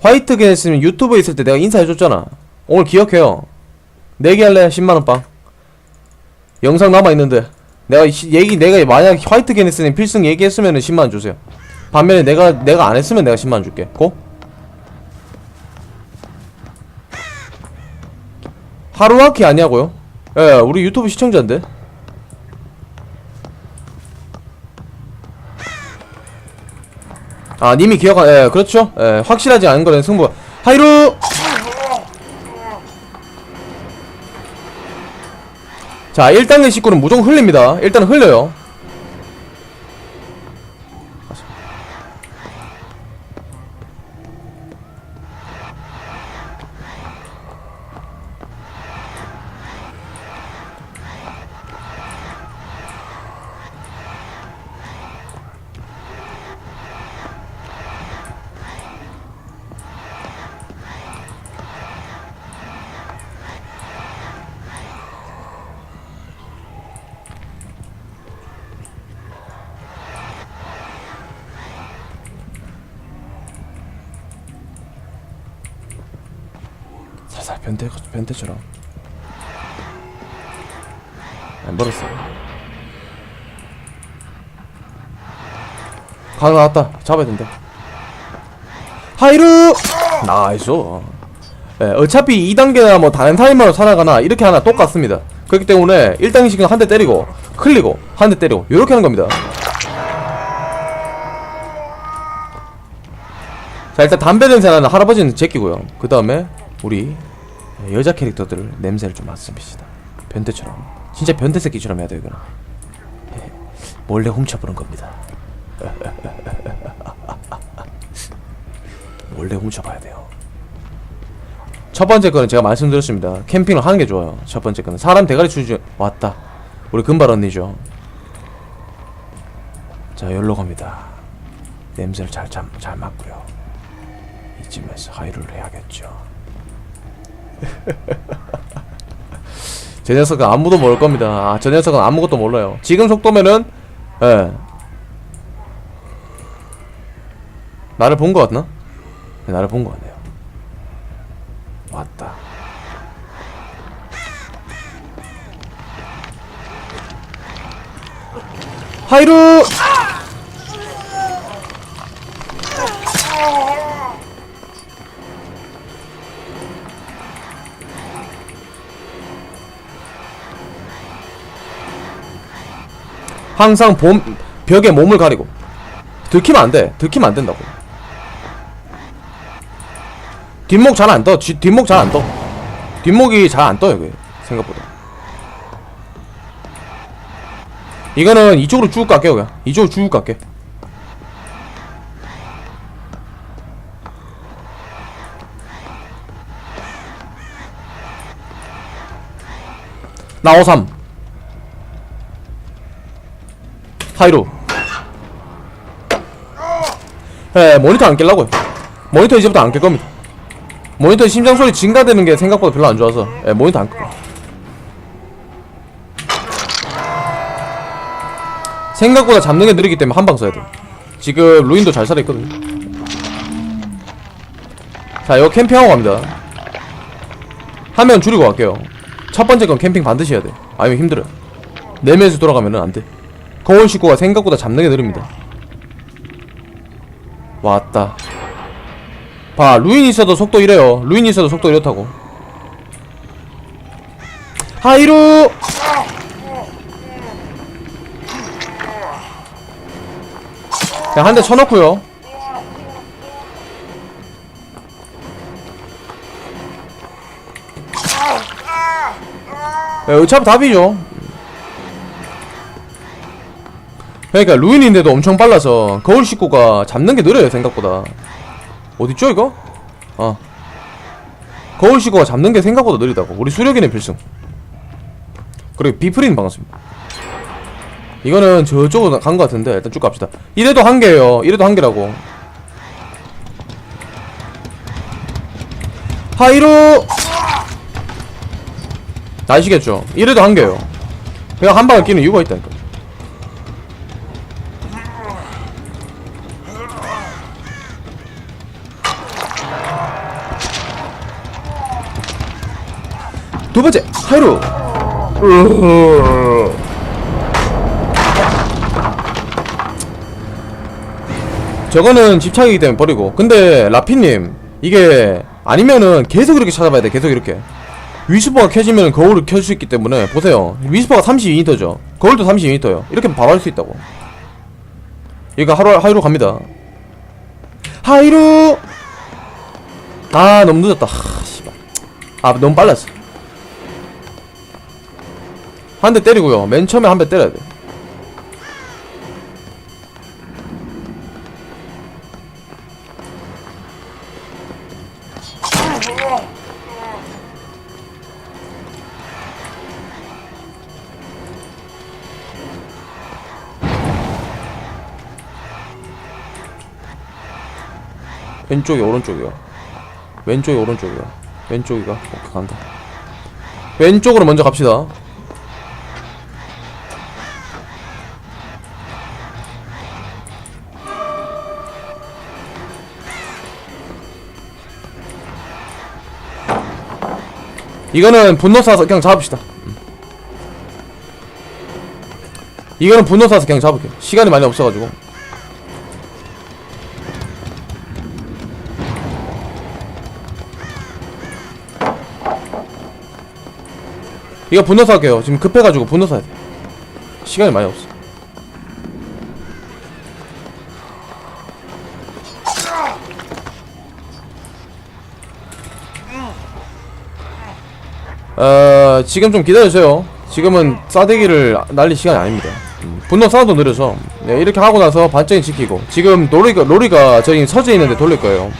화이트 게스는 유튜브에 있을 때 내가 인사해줬잖아. 오늘 기억해요. 내기 할래? 10만원 빵. 영상 남아있는데. 내가 얘기, 내가 만약 화이트 게네스님 필승 얘기했으면 10만원 주세요. 반면에 내가, 내가 안 했으면 내가 10만원 줄게. 고? 하루아키 아니냐고요? 예, 우리 유튜브 시청자인데. 아, 님이 기억하, 예, 그렇죠. 예, 확실하지 않은 거는 승부. 하이루! 자, 1단계 식구는 무조건 흘립니다. 일단 흘려요. 살살 변태, 변태처럼. 안 벌었어. 강 나왔다. 잡아야 된다. 하이루! 나이스. 예, 어차피 2단계나 뭐 다른 타이머로 살아가나 이렇게 하나 똑같습니다. 그렇기 때문에 1단계씩은 한 대 때리고 클리고 한 대 때리고 이렇게 하는 겁니다. 자 일단 담배 냄새 나는 할아버지는 제끼고요. 그 다음에 우리 여자 캐릭터들 냄새를 좀 맡습시다. 변태처럼 진짜 변태 새끼처럼 해야 돼요 이거는. 예, 몰래 훔쳐보는 겁니다. 몰래 훔쳐봐야 돼요. 첫 번째 거는 제가 말씀드렸습니다. 캠핑을 하는 게 좋아요. 첫 번째 거는 사람 대가리 추주 왔다. 우리 금발 언니죠. 자, 열로 갑니다. 냄새를 잘, 잘, 잘 맡고요. 이쯤에서 하이를 해야겠죠. 제 녀석은 아무도 모를 겁니다. 아, 저 녀석은 아무것도 몰라요. 지금 속도면은, 예. 나를 본 것 같나? 네, 나를 본 것 같네요. 왔다. 하이루! 항상 봄, 벽에 몸을 가리고 들키면 안 돼. 들키면 안 된다고. 뒷목 잘 안 떠. 뒷- 뒷목 잘 안 떠. 뒷목이 잘 안 떠요, 이게. 생각보다. 이거는 이쪽으로 쭉 갈게요, 그냥. 이쪽으로 쭉 갈게. 나 53. 하이루. 예, 모니터 안 깰라고요. 모니터 이제부터 안 깰 겁니다. 모니터 심장 소리 증가되는 게 생각보다 별로 안 좋아서 예, 모니터 안 끄고 생각보다 잡는 게 느리기 때문에 한 방 써야 돼 지금 루인도 잘 살아있거든 자 이거 캠핑하고 갑니다. 화면 줄이고 갈게요. 첫 번째 건 캠핑 반드시 해야 돼 아니면 힘들어요. 내면에서 돌아가면 안돼 거울 식구가 생각보다 잡는 게 느립니다. 왔다. 봐 루인 있어도 속도 이래요. 루인 있어도 속도 이렇다고. 하이루! 그냥 한대 쳐놓고요. 야, 어차피 답이죠 그러니까 루인인데도 엄청 빨라서 거울 식구가 잡는 게 느려요 생각보다. 어딨죠 이거? 어. 거울 식구가 잡는 게 생각보다 느리다고. 우리 수력이는 필승. 그리고 비프리는 반갑습니다. 이거는 저쪽으로 간 것 같은데 일단 쭉 갑시다. 이래도 한 개예요. 이래도 한 개라고. 하이루 아시겠죠? 이래도 한 개예요. 그냥 한 방에 끼는 이유가 있다니까 두 번째 으흐. 저거는 집착이기 때문에 버리고. 근데 라피님 이게 아니면은 계속 이렇게 찾아봐야 돼 계속 이렇게. 위스퍼가 켜지면 거울을 켤 수 있기 때문에 보세요. 위스퍼가 32m죠. 거울도 32m요. 이렇게 바로 할 수 있다고. 이거 하루 하이로 갑니다. 하이루! 아 너무 늦었다. 하, 아 너무 빨랐어 한 대 때리고요. 맨 처음에 한 대 때려야 돼. 왼쪽이 오른쪽이요. 왼쪽이 오른쪽이요. 왼쪽이가? 오케이 간다. 왼쪽으로 먼저 갑시다 이거는 분노 쏴서 그냥 잡읍시다. 음. 이거는 분노 쏴서 그냥 잡을게요. 시간이 많이 없어가지고. 이거 분노 쏴게요. 지금 급해가지고 분노 쏴야 돼. 시간이 많이 없어 어 지금 좀 기다려주세요. 지금은 싸대기를 날릴 시간이 아닙니다. 음, 분노 싸도 느려서. 네, 이렇게 하고 나서 반짝이 지키고. 지금 로리가 로리가 저기 서재 있는데 돌릴 거예요.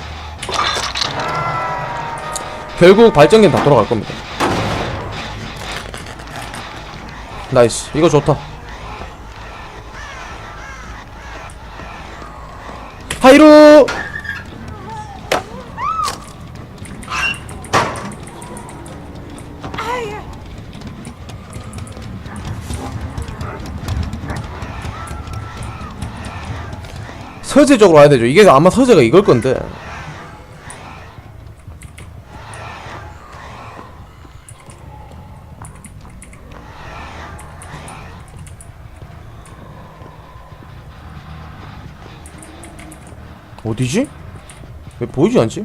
결국 발전기는 다 돌아갈 겁니다. 나이스. 이거 좋다. 하이루 서재 쪽으로 와야 되죠 이게 아마 서재가 이걸 건데 어디지? 왜 보이지 않지?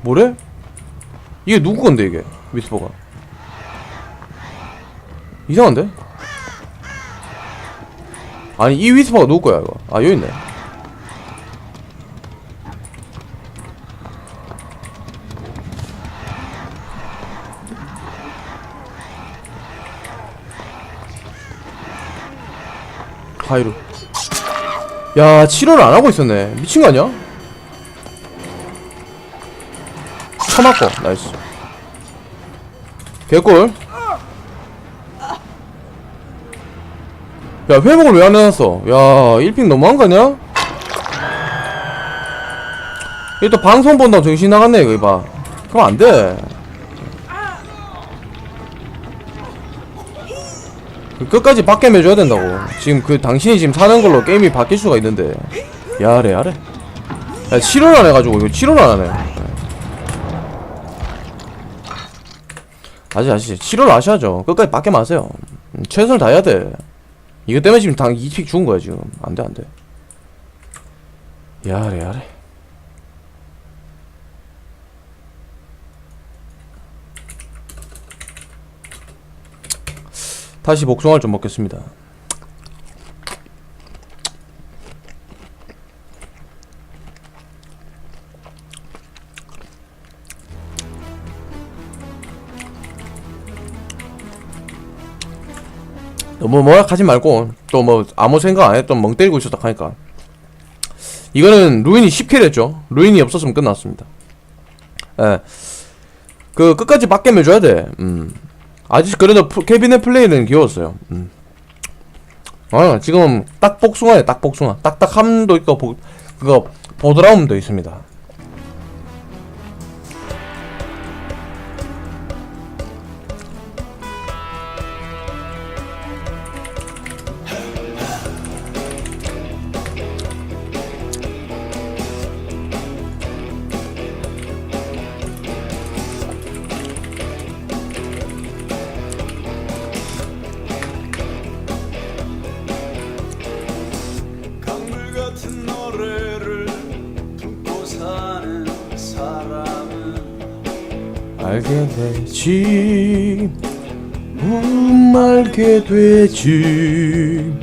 뭐래? 이게 누구 건데 이게 위스퍼가 이상한데? 아니 이 위스퍼가 누구 거야 이거? 아 여기 있네. 하이루. 야 치료를 안 하고 있었네. 미친 거 아니야? 쳐맞고 나이스. 개꿀 야 회복을 왜 안 해놨어? 야 1픽 너무한 거 아니야? 이또 방송 본다고 정신 나갔네 이거 봐. 그럼 안돼. 끝까지 밖에 매줘야 된다고. 지금 그 당신이 지금 사는 걸로 게임이 바뀔 수가 있는데. 야래 야래. 야 치료를 안 해가지고 이거 치료를 안 하네. 아시 아시 치료를 아셔야죠. 끝까지 밖에 마세요. 음, 최선을 다해야 돼 이거 때문에 지금 당 2픽 죽은 거야 지금. 안돼 안돼. 야래 야래. 다시 복숭아를 좀 먹겠습니다 너무 뭐약하지 말고 또 뭐 아무 생각 안 했던 멍 때리고 있었다 하니까. 이거는 루인이 10킬 했죠. 루인이 없었으면 끝났습니다. 예그 끝까지 밖에 매줘야 돼. 음. 아직 그래도 프- 케빈의 플레이는 귀여웠어요. 음. 아 지금 딱 복숭아에 딱 복숭아. 딱딱함도 있고 보, 그거 보드라움도 있습니다 알게 되지. 음 알게 되지